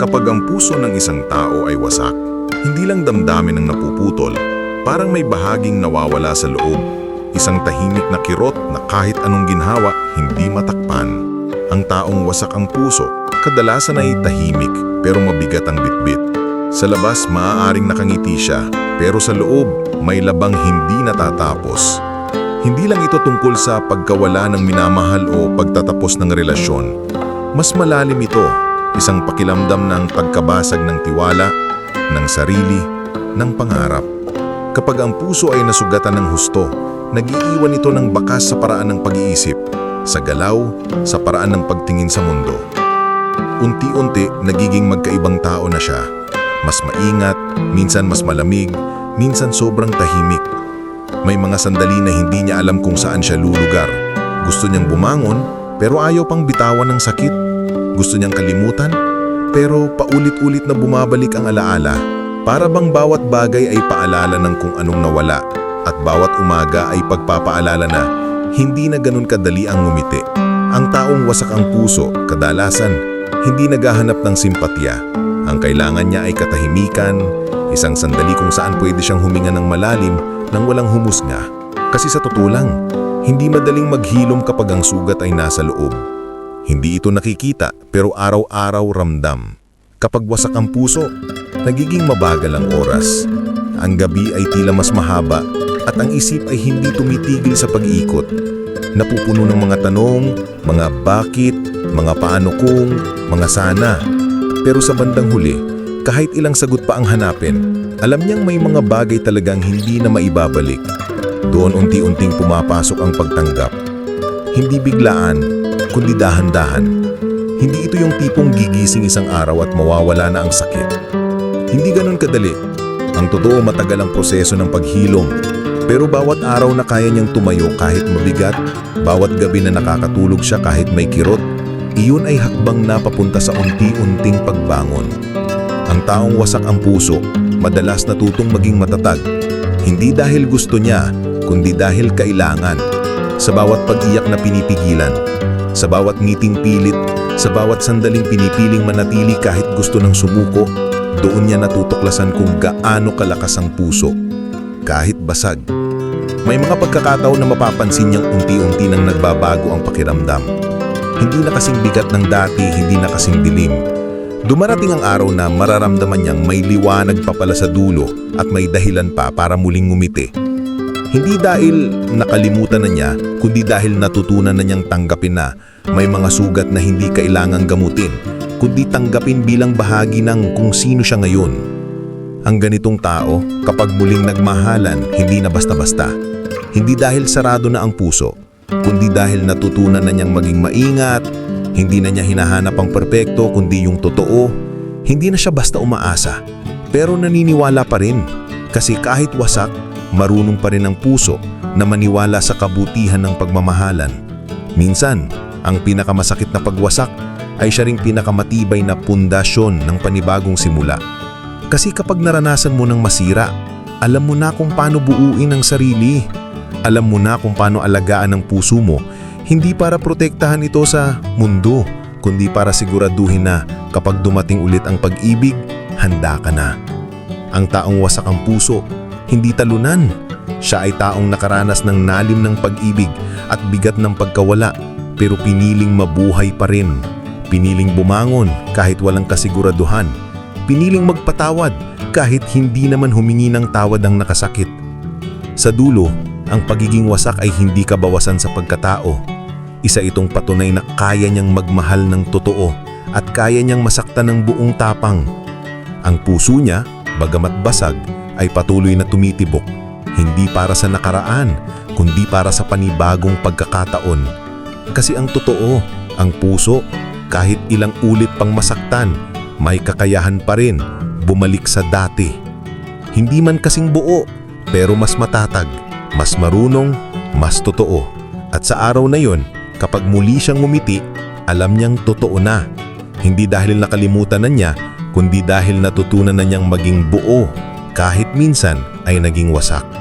Kapag ang puso ng isang tao ay wasak, hindi lang damdamin ang napuputol, parang may bahaging nawawala sa loob. Isang tahimik na kirot na kahit anong ginhawa, hindi matakpan. Ang taong wasak ang puso, kadalasan ay tahimik pero mabigat ang bitbit. Sa labas, maaaring nakangiti siya, pero sa loob, may labang hindi natatapos. Hindi lang ito tungkol sa pagkawala ng minamahal o pagtatapos ng relasyon. Mas malalim ito, isang pakilamdam ng pagkabasag ng tiwala, ng sarili, ng pangarap. Kapag ang puso ay nasugatan ng husto, nag-iiwan ito ng bakas sa paraan ng pag-iisip, sa galaw, sa paraan ng pagtingin sa mundo. Unti-unti, nagiging magkaibang tao na siya. Mas maingat, minsan mas malamig, minsan sobrang tahimik. May mga sandali na hindi niya alam kung saan siya lulugar. Gusto niyang bumangon, pero ayaw pang bitawan ng sakit. Gusto niyang kalimutan, pero paulit-ulit na bumabalik ang alaala. Para bang bawat bagay ay paalala ng kung anong nawala at bawat umaga ay pagpapaalala na hindi na ganun kadali ang ngumiti. Ang taong wasak ang puso, kadalasan, hindi naghahanap ng simpatya. Ang kailangan niya ay katahimikan, isang sandali kung saan pwede siyang huminga ng malalim nang walang humusga. Kasi sa totoo lang, hindi madaling maghilom kapag ang sugat ay nasa loob. Hindi ito nakikita pero araw-araw ramdam. Kapag wasak ang puso, nagiging mabagal ang oras. Ang gabi ay tila mas mahaba at ang isip ay hindi tumitigil sa pag-iikot. Napupuno ng mga tanong, mga bakit, mga paano kung, mga sana. Pero sa bandang huli, kahit ilang sagot pa ang hanapin, alam niyang may mga bagay talagang hindi na maibabalik. Doon unti-unting pumapasok ang pagtanggap. Hindi biglaan, kundi dahan-dahan. Hindi ito yung tipong gigising isang araw at mawawala na ang sakit. Hindi ganun kadali. Ang totoo matagal ang proseso ng paghilom. Pero bawat araw na kaya niyang tumayo kahit mabigat, bawat gabi na nakakatulog siya kahit may kirot, iyon ay hakbang na papunta sa unti-unting pagbangon. Ang taong wasak ang puso, madalas natutong maging matatag. Hindi dahil gusto niya, kundi dahil kailangan. Sa bawat pag-iyak na pinipigilan, sa bawat ngiting pilit, sa bawat sandaling pinipiling manatili kahit gusto ng sumuko, doon niya natutuklasan kung gaano kalakas ang puso. Kahit basag. May mga pagkakataon na mapapansin niyang unti-unti nang nagbabago ang pakiramdam. Hindi na kasing bigat ng dati, hindi na kasing dilim. Dumarating ang araw na mararamdaman niyang may liwanag pa pala sa dulo at may dahilan pa para muling ngumiti. Hindi dahil nakalimutan na niya, kundi dahil natutunan na niyang tanggapin na may mga sugat na hindi kailangang gamutin, kundi tanggapin bilang bahagi ng kung sino siya ngayon. Ang ganitong tao, kapag muling nagmahalan, hindi na basta-basta. Hindi dahil sarado na ang puso, kundi dahil natutunan na niyang maging maingat, hindi na niya hinahanap ang perpekto kundi yung totoo. Hindi na siya basta umaasa, pero naniniwala pa rin. Kasi kahit wasak, marunong pa rin ang puso na maniwala sa kabutihan ng pagmamahalan. Minsan, ang pinakamasakit na pagwasak ay siya ring pinakamatibay na pundasyon ng panibagong simula. Kasi kapag naranasan mo ng masira, alam mo na kung paano buuin ang sarili. Alam mo na kung paano alagaan ang puso mo, hindi para protektahan ito sa mundo, kundi para siguraduhin na kapag dumating ulit ang pag-ibig, handa ka na. Ang taong wasak ang puso, hindi talunan. Siya ay taong nakaranas ng nalim ng pag-ibig at bigat ng pagkawala, pero piniling mabuhay pa rin. Piniling bumangon kahit walang kasiguraduhan. Piniling magpatawad kahit hindi naman humingi ng tawad ang nakasakit. Sa dulo, ang pagiging wasak ay hindi kabawasan sa pagkatao. Isa itong patunay na kaya niyang magmahal ng totoo at kaya niyang masaktan ng buong tapang. Ang puso niya, bagamat basag, ay patuloy na tumitibok, hindi para sa nakaraan, kundi para sa panibagong pagkakataon. Kasi ang totoo, ang puso, kahit ilang ulit pang masaktan, may kakayahan pa rin bumalik sa dati. Hindi man kasing buo, pero mas matatag, mas marunong, mas totoo. At sa araw na yon, kapag muli siyang ngumiti, alam niyang totoo na. Hindi dahil nakalimutan na niya, kundi dahil natutunan na niyang maging buo, kahit minsan ay naging wasak.